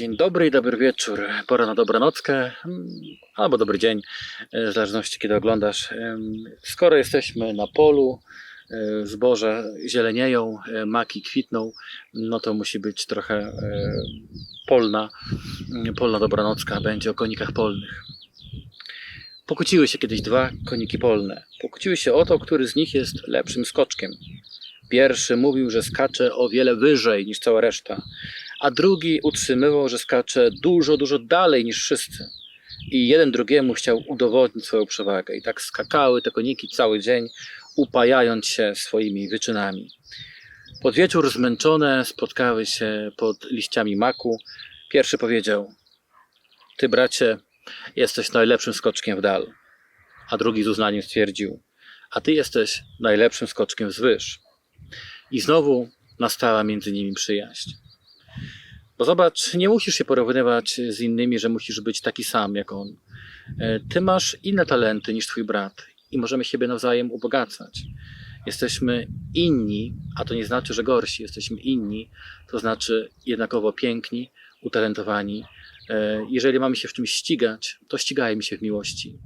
Dzień dobry i dobry wieczór. Pora na dobranockę mm, albo dobry dzień, e, w zależności kiedy oglądasz. Skoro jesteśmy na polu, e, zboże zielenieją, e, maki kwitną, no to musi być trochę polna, mm, polna dobranocka, będzie o konikach polnych. Pokłóciły się kiedyś dwa koniki polne. Pokłóciły się o to, który z nich jest lepszym skoczkiem. Pierwszy mówił, że skacze o wiele wyżej niż cała reszta, a drugi utrzymywał, że skacze dużo, dużo dalej niż wszyscy. I jeden drugiemu chciał udowodnić swoją przewagę. I tak skakały te koniki cały dzień, upajając się swoimi wyczynami. Pod wieczór zmęczone spotkały się pod liściami maku. Pierwszy powiedział: Ty, bracie, jesteś najlepszym skoczkiem w dal. A drugi z uznaniem stwierdził: A ty jesteś najlepszym skoczkiem wzwyż. I znowu nastała między nimi przyjaźń. Bo zobacz, nie musisz się porównywać z innymi, że musisz być taki sam jak on. E, Ty masz inne talenty niż twój brat i możemy siebie nawzajem ubogacać. Jesteśmy inni, a to nie znaczy, że gorsi. Jesteśmy inni, to znaczy jednakowo piękni, utalentowani. E, Jeżeli mamy się w czymś ścigać, to ścigajmy się w miłości.